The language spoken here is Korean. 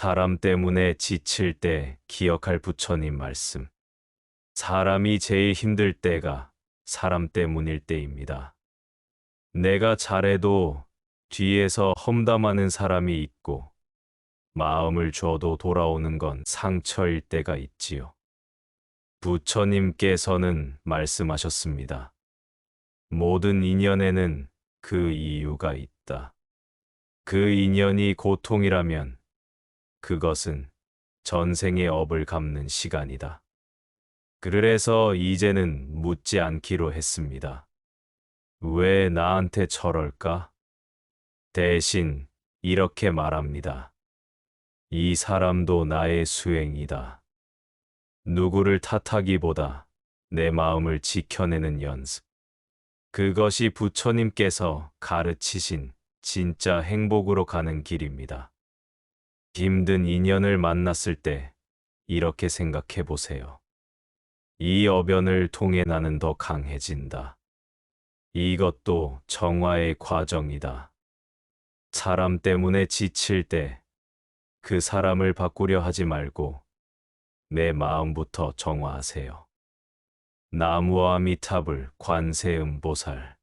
사람 때문에 지칠 때 기억할 부처님 말씀. 사람이 제일 힘들 때가 사람 때문일 때입니다. 내가 잘해도 뒤에서 험담하는 사람이 있고 마음을 줘도 돌아오는 건 상처일 때가 있지요. 부처님께서는 말씀하셨습니다. 모든 인연에는 그 이유가 있다. 그 인연이 고통이라면 그것은 전생의 업을 갚는 시간이다. 그래서 이제는 묻지 않기로 했습니다. 왜 나한테 저럴까? 대신 이렇게 말합니다. 이 사람도 나의 수행이다. 누구를 탓하기보다 내 마음을 지켜내는 연습. 그것이 부처님께서 가르치신 진짜 행복으로 가는 길입니다. 힘든 인연을 만났을 때 이렇게 생각해 보세요. 이 어변을 통해 나는 더 강해진다. 이것도 정화의 과정이다. 사람 때문에 지칠 때 그 사람을 바꾸려 하지 말고 내 마음부터 정화하세요. 나무와 미탑을 관세음보살